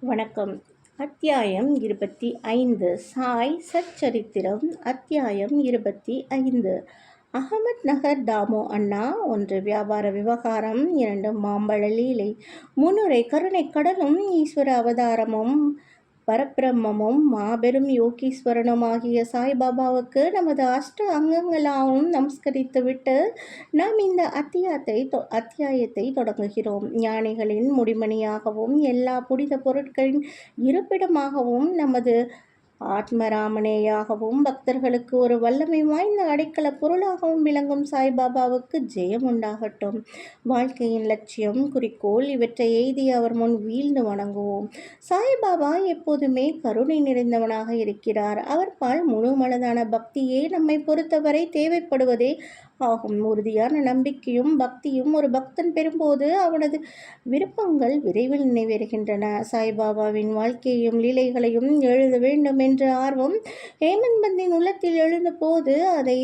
வணக்கம். அத்தியாயம் இருபத்தி ஐந்து. சாய் சச்சரித்திரம். அத்தியாயம் இருபத்தி ஐந்து. அகமத் நகர் தாமோ அண்ணா ஒன்று வியாபார விவகாரம் இரண்டு மாம்பழ லீலை முன்னுரை கருணை கடலும் ஈஸ்வர அவதாரமும் பரபிரம்மமும் மாபெரும் யோகீஸ்வரனுமாகிய சாய்பாபாவுக்கு நமது அஷ்ட அங்கங்களாகவும் நமஸ்கரித்துவிட்டு நாம் இந்த அத்தியாயத்தை தொ- அத்தியாயத்தை தொடங்குகிறோம். ஞானிகளின் முடிமணியாகவும் எல்லா புனித பொருட்களின் இருப்பிடமாகவும் நமது ஆத்மராமனேயாகவும் பக்தர்களுக்கு ஒரு வல்லமை வாய்ந்த அடைக்கல பொருளாகவும் விளங்கும் சாய்பாபாவுக்கு ஜெயம் உண்டாகட்டும். வாழ்க்கையின் லட்சியம் குறிக்கோள் இவற்றை எய்தி அவர் முன் வீழ்ந்து வணங்குவோம். சாய்பாபா எப்போதுமே கருணை நிறைந்தவனாக இருக்கிறார். அவர் பால் முழு மனதான பக்தியே நம்மை பொறுத்தவரை தேவைப்படுவதே ஆகும். உறுதியான நம்பிக்கையும் பக்தியும் ஒரு பக்தன் பெறும்போது அவனது விருப்பங்கள் விரைவில் நிறைவேறுகின்றன. சாய்பாபாவின் வாழ்க்கையையும் லீலைகளையும் எழுத வேண்டும் என்ற ஆர்வம் ஹேமந்த் பந்தின் உள்ளத்தில் எழுந்தபோது அதை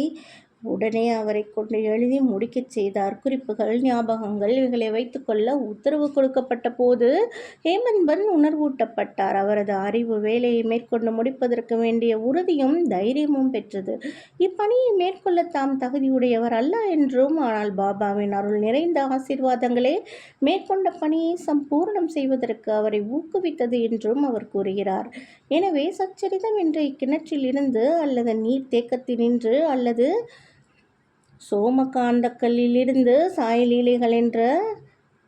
உடனே அவரை கொண்டு எழுதி முடிக்கச் செய்தார். குறிப்புகள் ஞாபகங்கள் இவைகளை வைத்துக்கொள்ள உத்தரவு கொடுக்கப்பட்ட போது ஹேமன்பன் உணர்வூட்டப்பட்டார். அவரது அறிவு வேலையை மேற்கொண்டு முடிப்பதற்கு வேண்டிய உறுதியும் தைரியமும் பெற்றது. இப்பணியை மேற்கொள்ள தாம் தகுதியுடையவர் அல்ல என்றும் ஆனால் பாபாவின் அருள் நிறைந்த ஆசீர்வாதங்களே மேற்கொண்ட பணியை சம்பூர்ணம் செய்வதற்கு அவரை ஊக்குவித்தது என்றும் அவர் கூறுகிறார். எனவே சச்சரிதம் என்ற இக்கிணற்றில் இருந்து அல்லது நீர் தேக்கத்தினின்று அல்லது சோமகாந்தக்கல்லிலிருந்து சாயலீலைகள் என்ற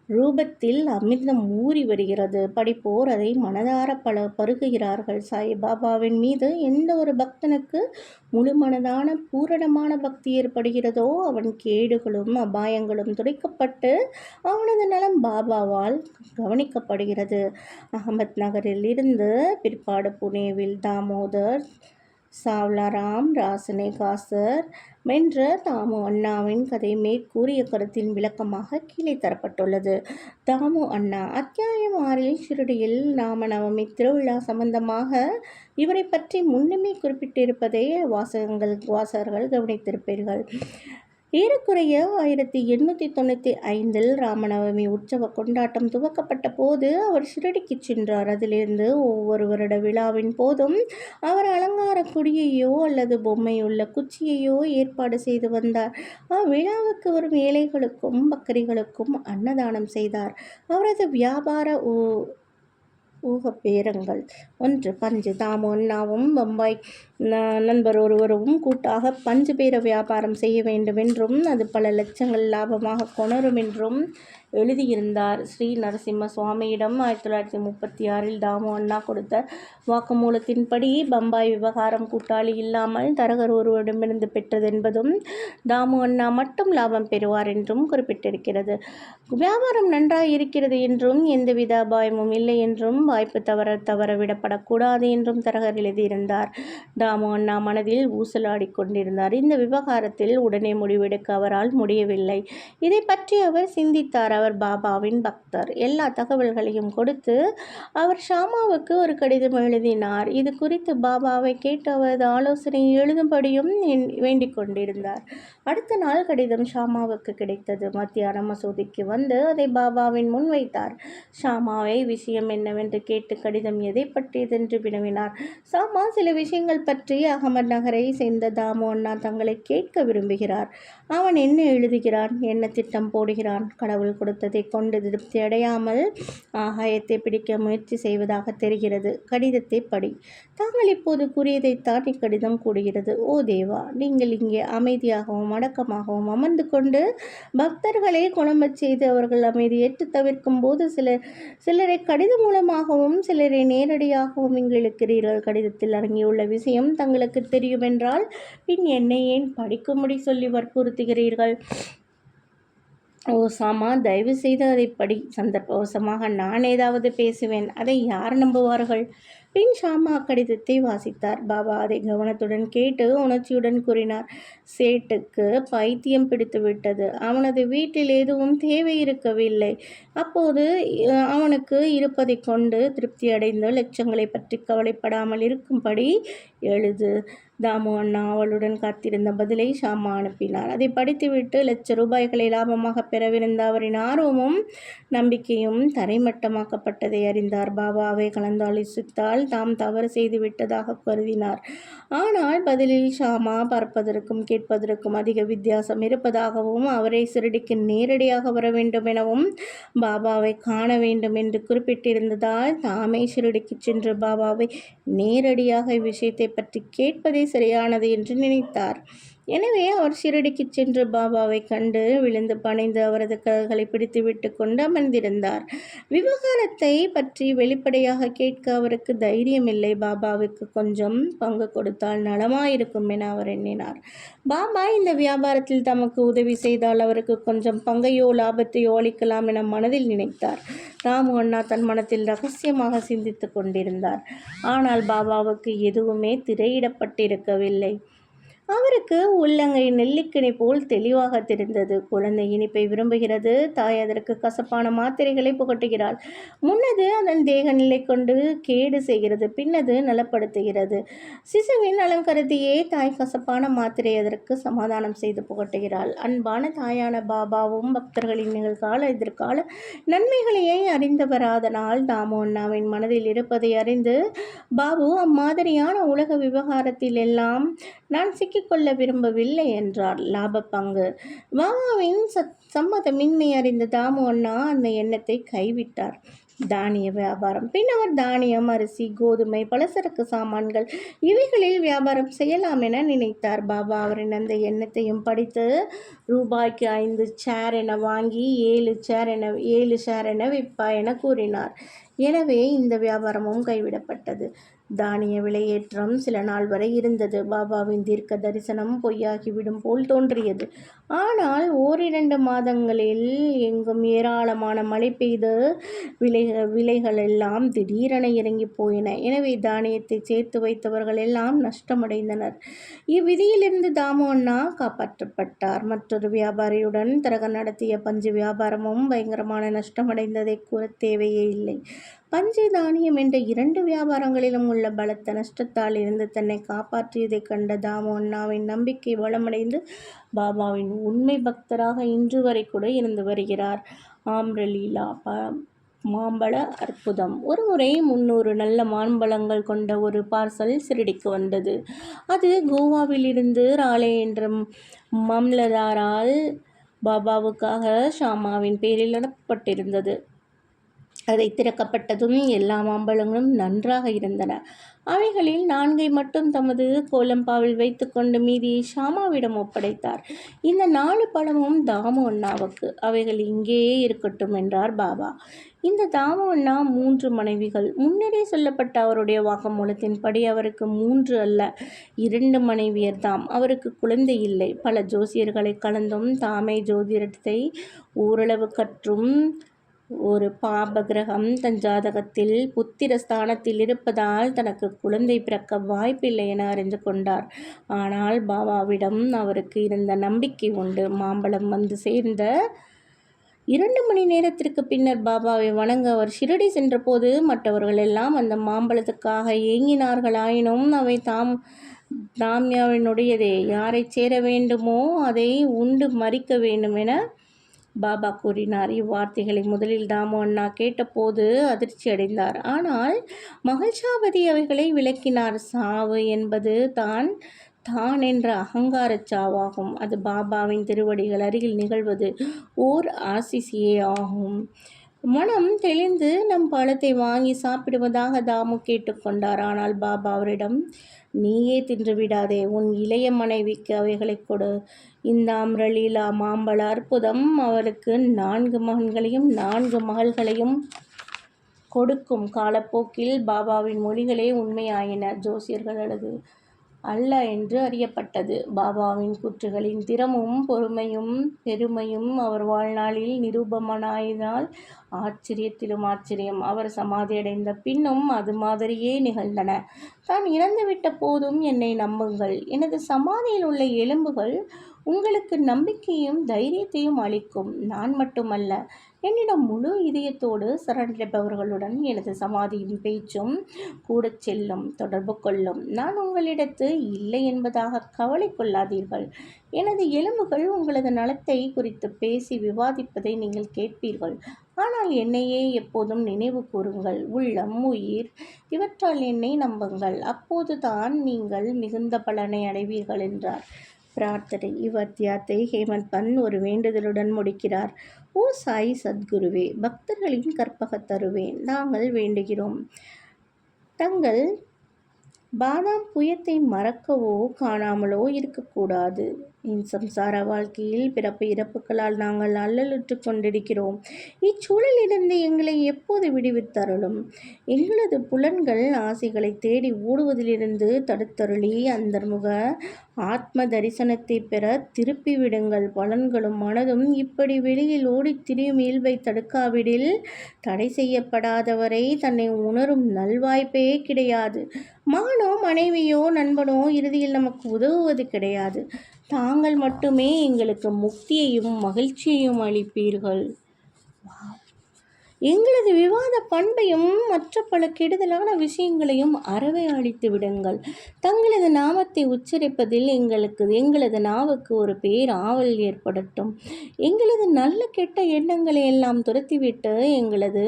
ரூபத்தில் அமிர்தம் ஊறி வருகிறது. படிப்போர் அதை மனதார பல பருகுகிறார்கள். சாய்பாபாவின் மீது எந்த ஒரு பக்தனுக்கு முழு மனதான பூரணமான பக்தி ஏற்படுகிறதோ அவன் கேடுகளும் அபாயங்களும் துடைக்கப்பட்டு அவனது நலம் பாபாவால் கவனிக்கப்படுகிறது. அகமத் நகரில் இருந்து பிற்பாடு புனேவில் தாமோதர் சாவ்லாராம் ராசனே காசர் என்ற தாமு அண்ணாவின் கதை மேற்கூறிய கருத்தின் விளக்கமாக கீழே தரப்பட்டுள்ளது. தாமு அண்ணா அத்தியாயம் ஆறில் ஷிரடியில் ராமநவமி திருவிழா சம்பந்தமாக இவரை பற்றி முன்னுமே குறிப்பிட்டிருப்பதை வாசகங்கள் வாசகர்கள் கவனித்திருப்பீர்கள். ஏறக்குறைய ஆயிரத்தி எண்ணூற்றி தொண்ணூற்றி ஐந்தில் ராமநவமி உற்சவ கொண்டாட்டம் துவக்கப்பட்ட போது அவர் ஷிரடிக்கு சென்றார். அதிலிருந்து ஒவ்வொரு வருட விழாவின் போதும் அவர் அலங்கார கொடியையோ அல்லது பொம்மையுள்ள குச்சியையோ ஏற்பாடு செய்து வந்தார். அவ்விழாவுக்கு வரும் ஏழைகளுக்கும் பக்கரிகளுக்கும் அன்னதானம் செய்தார். அவரது வியாபார ஓ ஊக பேரங்கள். ஒன்று பஞ்சு. தாமோ அண்ணாவும் பம்பாய் ந- நண்பர் ஒருவரும் கூட்டாக பஞ்சு பேர வியாபாரம் செய்ய வேண்டும் என்றும் அது பல லட்சங்கள் லாபமாக கொணரும் என்றும் எழுதியிருந்தார். ஸ்ரீ நரசிம்ம சுவாமியிடம் ஆயிரத்தி தொள்ளாயிரத்தி முப்பத்தி ஆறில் தாமு அண்ணா கொடுத்த வாக்குமூலத்தின்படி பம்பாய் விவகாரம் கூட்டாளி இல்லாமல் தரகர் ஒருவரிடமிருந்து பெற்றதென்பதும் தாமு அண்ணா மட்டும் லாபம் பெறுவார் என்றும் குறிப்பிட்டிருக்கிறது. வியாபாரம் நன்றாக இருக்கிறது என்றும் எந்தவித அபாயமும் இல்லை என்றும் வாய்ப்பு தவற தவறவிடப்படக்கூடாது என்றும் தரகர் எழுதியிருந்தார். தாமு அண்ணா மனதில் ஊசலாடி கொண்டிருந்தார். இந்த விவகாரத்தில் உடனே முடிவெடுக்க அவரால் முடியவில்லை. இதை பற்றி அவர் சிந்தித்தார். அவர் பாபாவின் பக்தர். எல்லா தகவல்களையும் கொடுத்து அவர் ஷாமாவுக்கு ஒரு கடிதம் எழுதினார். இது குறித்து பாபாவை கேட்டு அவரது ஆலோசனை எழுதும்படியும் எண்- வேண்டிக் கொண்டிருந்தார். அடுத்த நாள் கடிதம் ஷாமாவுக்கு கிடைத்தது. மத்தியானம் மசூதிக்கு வந்து அதை பாபாவின் முன் வைத்தார். ஷாமாவை விஷயம் என்னவென்று கேட்டு கடிதம் எதை பற்றியதென்று வினவினார். ஷாமா சில விஷயங்கள் பற்றி அகமது நகரை சேர்ந்த தாமு அண்ணா தங்களை கேட்க விரும்புகிறார். அவன் என்ன எழுதுகிறான்? என்ன திட்டம் போடுகிறான்? கடவுள் கொடுத்ததை கொண்டு திருப்தி அடையாமல் ஆகாயத்தை பிடிக்க முயற்சி செய்வதாக தெரிகிறது. கடிதத்தை படி. தாங்கள் இப்போது கூறியதைத்தான் இக்கடிதம் கூடுகிறது ஓ தேவா நீங்கள் இங்கே அமைதியாகவும் அடக்கமாகவும் அமர்ந்து கொண்டு பக்தர்களை குணமச் செய்து அவர்கள் அமைதியேற்று தவிர்க்கும் போது சிலர் சிலரை கடிதம் மூலமாகவும் சிலரை நேரடியாகவும் இங்களுக்கிறீர்கள் கடிதத்தில் அடங்கியுள்ள விஷயம் தங்களுக்கு தெரியுமென்றால் பின் என்னை ஏன் படிக்கும்படி சொல்லி வற்புறுத்துகிறீர்கள்? ஓசாமா தயவு செய்து அதை படி. சந்தர்ப்பவசமாக நான் ஏதாவது பேசுவேன். அதை யார் நம்புவார்கள்? பின் ஷாமா கடிதத்தை வாசித்தார். பாபா அதை கவனத்துடன் கேட்டு உணர்ச்சியுடன் கூறினார். சேட்டுக்கு பைத்தியம் பிடித்து விட்டது. அவனது வீட்டில் எதுவும் தேவை இருக்கவில்லை. அப்போது அவனுக்கு இருப்பதை கொண்டு திருப்தி அடைந்து லட்சங்களை பற்றி கவலைப்படாமல் இருக்கும்படி எழுது. தாமு அண்ணா அவளுடன் காத்திருந்த பதிலை ஷாமா அனுப்பினார். அதை படித்துவிட்டு லட்ச ரூபாய்களை லாபமாக பெறவிருந்த அவரின் ஆர்வமும் நம்பிக்கையும் தரைமட்டமாக்கப்பட்டதை அறிந்தார். பாபாவை கலந்தாலோசித்தால் தாம் தவறு செய்து விட்டதாக கருதினார். ஆனால் பதிலில் ஷாமா பார்ப்பதற்கும் கேட்பதற்கும் அதிக வித்தியாசம் இருப்பதாகவும் அவரை சிறடிக்கு நேரடியாக வர வேண்டும் எனவும் பாபாவை காண வேண்டும் என்று குறிப்பிட்டிருந்ததால் தாமே ஷிரடிக்கு சென்று பாபாவை நேரடியாக இவ்விஷயத்தை பற்றி கேட்பதே சரியானது என்று நினைத்தார். எனவே அவர் ஷிரடிக்கு சென்று பாபாவை கண்டு விழுந்து பணிந்து அவரது கரங்களை பிடித்து விட்டு கொண்டு அமர்ந்திருந்தார். விவகாரத்தை பற்றி வெளிப்படையாக கேட்க அவருக்கு தைரியமில்லை. பாபாவுக்கு கொஞ்சம் பங்கு கொடுத்தால் நலமாயிருக்கும் என அவர் எண்ணினார். பாபா இந்த வியாபாரத்தில் தமக்கு உதவி செய்தால் அவருக்கு கொஞ்சம் பங்கையோ லாபத்தையோ அளிக்கலாம் என மனதில் நினைத்தார். ராமு அண்ணா தன் மனத்தில் ரகசியமாக சிந்தித்து கொண்டிருந்தார். ஆனால் பாபாவுக்கு எதுவுமே திரையிடப்பட்டிருக்கவில்லை. அவருக்கு உள்ளங்கை நெல்லிக்கனி போல் தெளிவாக தெரிந்தது. குழந்தை இனிப்பை விரும்புகிறது. தாய் அதற்கு கசப்பான மாத்திரைகளை புகட்டுகிறாள். முன்னது அதன் தேக நிலை கொண்டு கேடு செய்கிறது பின்னது நலப்படுத்துகிறது. சிசுவின் நலம் கருதியே தாய் கசப்பான மாத்திரை அதற்கு சமாதானம் செய்து புகட்டுகிறாள். அன்பான தாயான பாபாவும் பக்தர்களின் நிகழ்கால எதிர்கால நன்மைகளையே அறிந்தவராதனால் தாமோ அண்ணாவின் மனதில் இருப்பதை அறிந்து பாபு அம்மாதிரியான உலக விவகாரத்தில் எல்லாம் நான் சிக்கிக்கொள்ள விரும்பவில்லை என்றார் லாப பங்கு பாபாவின் சத் சம்மதமின்மை அறிந்த தாமு அண்ணா அந்த எண்ணத்தை கைவிட்டார். தானிய வியாபாரம். பின் அவர் தானியம் அரிசி கோதுமை பலசரக்கு சாமான்கள் இவைகளில் வியாபாரம் செய்யலாம் என நினைத்தார் பாபா. அவரின் அந்த எண்ணத்தையும் படித்து ரூபாய்க்கு ஐந்து சேர் என வாங்கி ஏழு சேர் என ஏழு ஷேர் என விற்பா என கூறினார். எனவே இந்த வியாபாரமும் கைவிடப்பட்டது. தானிய விலையேற்றம் சில நாள் வரை இருந்தது. பாபாவின் தீர்க்க தரிசனம் பொய்யாகிவிடும் போல் தோன்றியது. ஆனால் ஓரிரண்டு மாதங்களில் எங்கும் ஏராளமான மழை பெய்து விலை விலைகள் எல்லாம் திடீரென இறங்கி போயின. எனவே தானியத்தை சேர்த்து வைத்தவர்கள் எல்லாம் நஷ்டமடைந்தனர். இவ்விதியிலிருந்து தாமு அண்ணா காப்பாற்றப்பட்டார். மற்றொரு வியாபாரியுடன் தரக நடத்திய பஞ்சு வியாபாரமும் பயங்கரமான நஷ்டமடைந்ததை கூற தேவையே இல்லை. பஞ்சு தானியம் என்ற இரண்டு வியாபாரங்களிலும் உள்ள பலத்த நஷ்டத்தால் இருந்து தன்னை காப்பாற்றியதைக் கண்ட தாமு அண்ணாவின் நம்பிக்கை வளமடைந்து பாபாவின் உண்மை பக்தராக இன்று வரை கூட இருந்து வருகிறார். ஆம்ரலீலா ப மாம்பழ அற்புதம். ஒரு முறை முன்னூறு நல்ல மாம்பழங்கள் கொண்ட ஒரு பார்சல் சிறடிக்கு வந்தது. அது கோவாவிலிருந்து ராலே என்ற மாம்லதாரால் பாபாவுக்காக ஷாமாவின் பேரில் அனுப்பப்பட்டிருந்தது அதை திறக்கப்பட்டதும் எல்லா மாம்பழங்களும் நன்றாக இருந்தன. அவைகளில் நான்கை மட்டும் தமது கோலம்பாவில் வைத்துக்கொண்டு மீதியை ஷாமாவிடம் ஒப்படைத்தார். இந்த நாலு பழமும் தாமு அண்ணாவுக்கு. அவைகள் இங்கேயே இருக்கட்டும் என்றார் பாபா. இந்த தாமு அண்ணா மூன்று மனைவிகள். முன்னரே சொல்லப்பட்ட அவருடைய வாக்குமூலத்தின்படி அவருக்கு மூன்று அல்ல இரண்டு மனைவியர் தாம். அவருக்கு குழந்தை இல்லை. பல ஜோசியர்களை கலந்தும் தாமே ஜோதிடத்தை ஓரளவு கற்றும் ஒரு பாப கிரகம் தன் ஜாதகத்தில் புத்திர ஸ்தானத்தில் இருப்பதால் தனக்கு குழந்தை பிறக்க வாய்ப்பில்லை என அறிந்து கொண்டார். ஆனால் பாபாவிடம் அவருக்கு இருந்த நம்பிக்கை உண்டு. மாம்பழம் வந்து சேர்ந்த இரண்டு மணி நேரத்திற்கு பின்னர் பாபாவை வணங்க அவர் ஷிரடி சென்றபோது மற்றவர்கள் எல்லாம் அந்த மாம்பழத்துக்காக ஏங்கினார்களாயினும் அவை தாம் தாம்யாவினுடையதே. யாரை சேர வேண்டுமோ அதை உண்டு மறிக்க வேண்டும் என பாபா கூறினார் இவ்வார்த்தைகளை முதலில் தாமு அண்ணா கேட்டபோது அதிர்ச்சி அடைந்தார். ஆனால் மகிழ்ச்சாவதி அவைகளை விளக்கினார் சாவு என்பது தான் தான் என்ற அகங்கார சாவாகும். அது பாபாவின் திருவடிகள் அருகில் நிகழ்வது ஓர் ஆசிசியே ஆகும். மனம் தெளிந்து நம் பழத்தை வாங்கி சாப்பிடுவதாக தாமு கேட்டுக்கொண்டார் ஆனால் பாபா அவரிடம் நீயே தின்று விடாதே உன் இளைய மனைவிக்கு அவைகளை கொடு. இந்த அம்ரலீலா மாம்பழ அற்புதம் அவருக்கு நான்கு மகன்களையும் நான்கு மகள்களையும் கொடுக்கும். காலப்போக்கில் பாபாவின் மொழிகளே உண்மையாயின. அல்லது அல்ல என்று அறியப்பட்டது. பாபாவின் கூற்றுகளின் திறமும் பொறுமையும் பெருமையும் அவர் வாழ்நாளில் நிரூபமனாயினால் ஆச்சரியத்திலும் ஆச்சரியம். அவர் சமாதியடைந்த பின்னும் அது மாதிரியே நிகழ்ந்தன. தான் இறந்துவிட்ட போதும் என்னை நம்புங்கள். எனது சமாதியில் உள்ள எலும்புகள் உங்களுக்கு நம்பிக்கையும் தைரியத்தையும் அளிக்கும். நான் மட்டுமல்ல என்னிடம் முழு இதயத்தோடு சரணடைபவர்களுடன் எனது சமாதியின் பேச்சும் கூட செல்லும் தொடர்பு கொள்ளும். நான் உங்களிடத்து இல்லை என்பதாக கவலை கொள்ளாதீர்கள். எனது எலும்புகள் உங்களது நலத்தை குறித்து பேசி விவாதிப்பதை நீங்கள் கேட்பீர்கள். ஆனால் என்னையே எப்போதும் நினைவு கூறுங்கள். உள்ளம் உயிர் இவற்றால் என்னை நம்புங்கள். அப்போதுதான் நீங்கள் மிகுந்த பலனை அடைவீர்கள் என்றார். பிரார்த்தனை. இவ்வத்தியாத்தை ஹேமந்த் பன் ஒரு வேண்டுதலுடன் முடிக்கிறார். ஓ சாய் சத்குருவே பக்தர்களின் கற்பகத் தருவேன் நாங்கள் வேண்டுகிறோம். தங்கள் பாதாம் புயத்தை மறக்கவோ காணாமலோ இருக்கக்கூடாது. என் சம்சார வாழ்க்கையில் பிறப்பு இறப்புகளால் நாங்கள் அல்லலுற்று கொண்டிருக்கிறோம். இச்சூழலிலிருந்து எங்களை எப்போது விடுவித்தருளும் எங்களது புலன்கள் ஆசைகளை தேடி ஓடுவதிலிருந்து தடுத்தருளி அந்தர்முக ஆத்ம தரிசனத்தை பெற திருப்பி விடுங்கள் பலன்களும் மனதும் இப்படி வெளியில் ஓடித் திரியும் இயல்பை தடுக்காவிடில் தடை செய்யப்படாதவரை தன்னை உணரும் நல்வாய்ப்பே கிடையாது. மானோ மனைவியோ நண்பனோ இறுதியில் நமக்கு உதவுவது கிடையாது. தாங்கள் மட்டுமே எங்களுக்கு முக்தியையும் மகிழ்ச்சியையும் அளிப்பீர்கள். எங்களது விவாத பண்பையும் மற்ற பல கெடுதலான விஷயங்களையும் அறவே அழித்து விடுங்கள். தங்களது நாமத்தை உச்சரிப்பதில் எங்களுக்கு எங்களது நாவுக்கு ஒரு பேர் ஆவல் ஏற்படட்டும். எங்களது நல்ல கெட்ட எண்ணங்களை எல்லாம் துரத்திவிட்டு எங்களது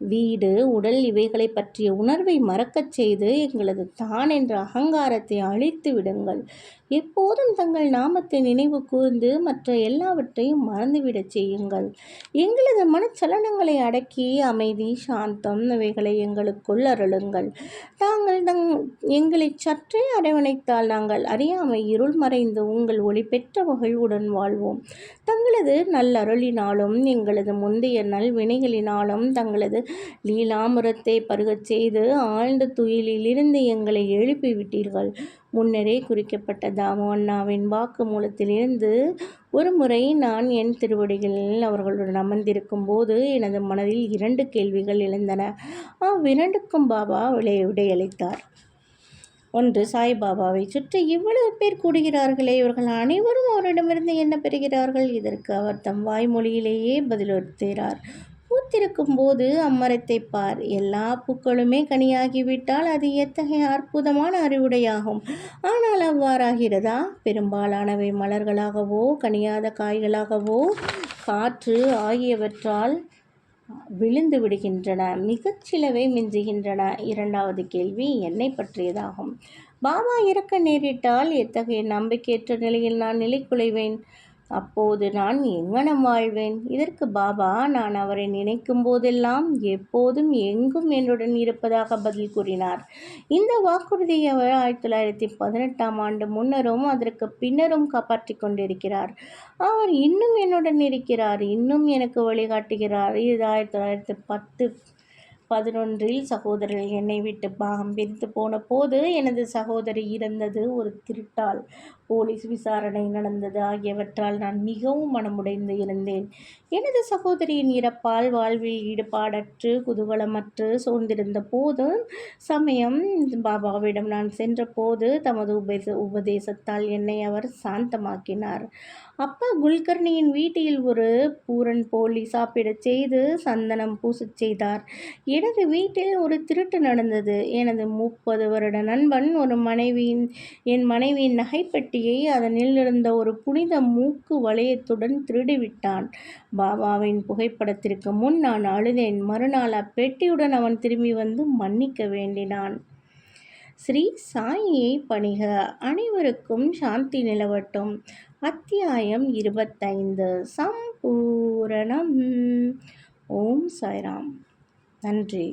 வீடு உடல் இவைகளை பற்றிய உணர்வை மறக்கச் செய்து எங்களது தான் என்ற அகங்காரத்தை அழித்து விடுங்கள். எப்போதும் தங்கள் நாமத்தை நினைவு கூர்ந்து மற்ற எல்லாவற்றையும் மறந்துவிடச் செய்யுங்கள். எங்களது மனச்சலனங்களை அடக்கி அமைதி சாந்தம் இவைகளை எங்களுக்குள் அருளுங்கள். தாங்கள் தங் எங்களை சற்றே அரவணைத்தால் நாங்கள் அறியாமை இருள் மறைந்து உங்கள் ஒளி பெற்ற மகிழ்வுடன் வாழ்வோம். தங்களது நல்லருளினாலும் எங்களது முந்தைய நல் வினைகளினாலும் தங்களது லீலாமுரத்தை பருகச் செய்து ஆழ்ந்த துயிலிலிருந்து எங்களை எழுப்பிவிட்டீர்கள். முன்னரே குறிக்கப்பட்ட தாமோண்ணாவின் வாக்கு மூலத்திலிருந்து ஒரு முறை நான் என் திருவடிகளில் அவர்களுடன் அமர்ந்திருக்கும் போது எனது மனதில் இரண்டு கேள்விகள் எழுந்தன. அவ்விரண்டுக்கும் பாபா விடை விடையளித்தார் ஒன்று சாய்பாபாவை சுற்றி இவ்வளவு பேர் கூடுகிறார்களே இவர்கள் அனைவரும் அவரிடமிருந்து என்ன பெறுகிறார்கள்? இதற்கு அவர் தம் வாய்மொழியிலேயே பதிலளித்தார் பூத்திருக்கும் போது அம்மரத்தை பார். எல்லா பூக்களுமே கனியாகிவிட்டால் அது எத்தகைய அற்புதமான அறிவுடையாகும். ஆனால் அவ்வாறாகிறதா? பெரும்பாலானவை மலர்களாகவோ கனியாத காய்களாகவோ காற்று ஆகியவற்றால் விழுந்து விடுகின்றன. மிகச்சிலவை மிஞ்சுகின்றன. இரண்டாவது கேள்வி என்னை பற்றியதாகும். பாபா இறக்க நேரிட்டால் எத்தகைய நம்பிக்கையற்ற நிலையில் நான் நிலை குலைவேன் அப்போது நான் எங்கனம் வாழ்வேன். இதற்கு பாபா நான் அவரை நினைக்கும் போதெல்லாம் எப்போதும் எங்கும் என்னுடன் இருப்பதாக பதில் கூறினார். இந்த வாக்குறுதியை அவர் ஆயிரத்தி தொள்ளாயிரத்தி பதினெட்டாம் ஆண்டு முன்னரும் அதற்கு பின்னரும் காப்பாற்றி கொண்டிருக்கிறார். அவர் இன்னும் என்னுடன் இருக்கிறார் இன்னும் எனக்கு வழிகாட்டுகிறார். இது ஆயிரத்தி தொள்ளாயிரத்தி பத்து பதினொன்றில் சகோதரர்கள் என்னை விட்டு பாகம் பிரித்து போன போது எனது சகோதரி இறந்தது ஒரு திருட்டால். போலீஸ் விசாரணை நடந்தது. ஆகியவற்றால் நான் மிகவும் மனமுடைந்து இருந்தேன். எனது சகோதரியின் இறப்பால் வாழ்வில் ஈடுபாடற்று குதூகலமற்று சோர்ந்திருந்த போது சமயம் பாபாவிடம் நான் சென்றபோது தமது உபதேச உபதேசத்தால் என்னை அவர் சாந்தமாக்கினார். அப்பா குல்கர்ணியின் வீட்டில் ஒரு பூரன் போலி சாப்பிடச் செய்து சந்தனம் பூசச் செய்தார். எனது வீட்டில் ஒரு திருட்டு நடந்தது. எனது முப்பது வருட நண்பன் ஒரு மனைவியின் என் மனைவியின் நகைப்பெட்டியை அதனில் இருந்த ஒரு புனித மூக்கு வளையத்துடன் திருடிவிட்டான். பாபாவின் புகைப்படத்திற்கு முன் நான் அழுதேன். மறுநாள் அப்பெட்டியுடன் அவன் திரும்பி வந்து மன்னிக்க வேண்டினான். ஸ்ரீ சாயியை பணிக. அனைவருக்கும் சாந்தி நிலவட்டும். அத்தியாயம் இருபத்தைந்து. சம்பூரணம். ஓம் சாய்ராம். நன்றி.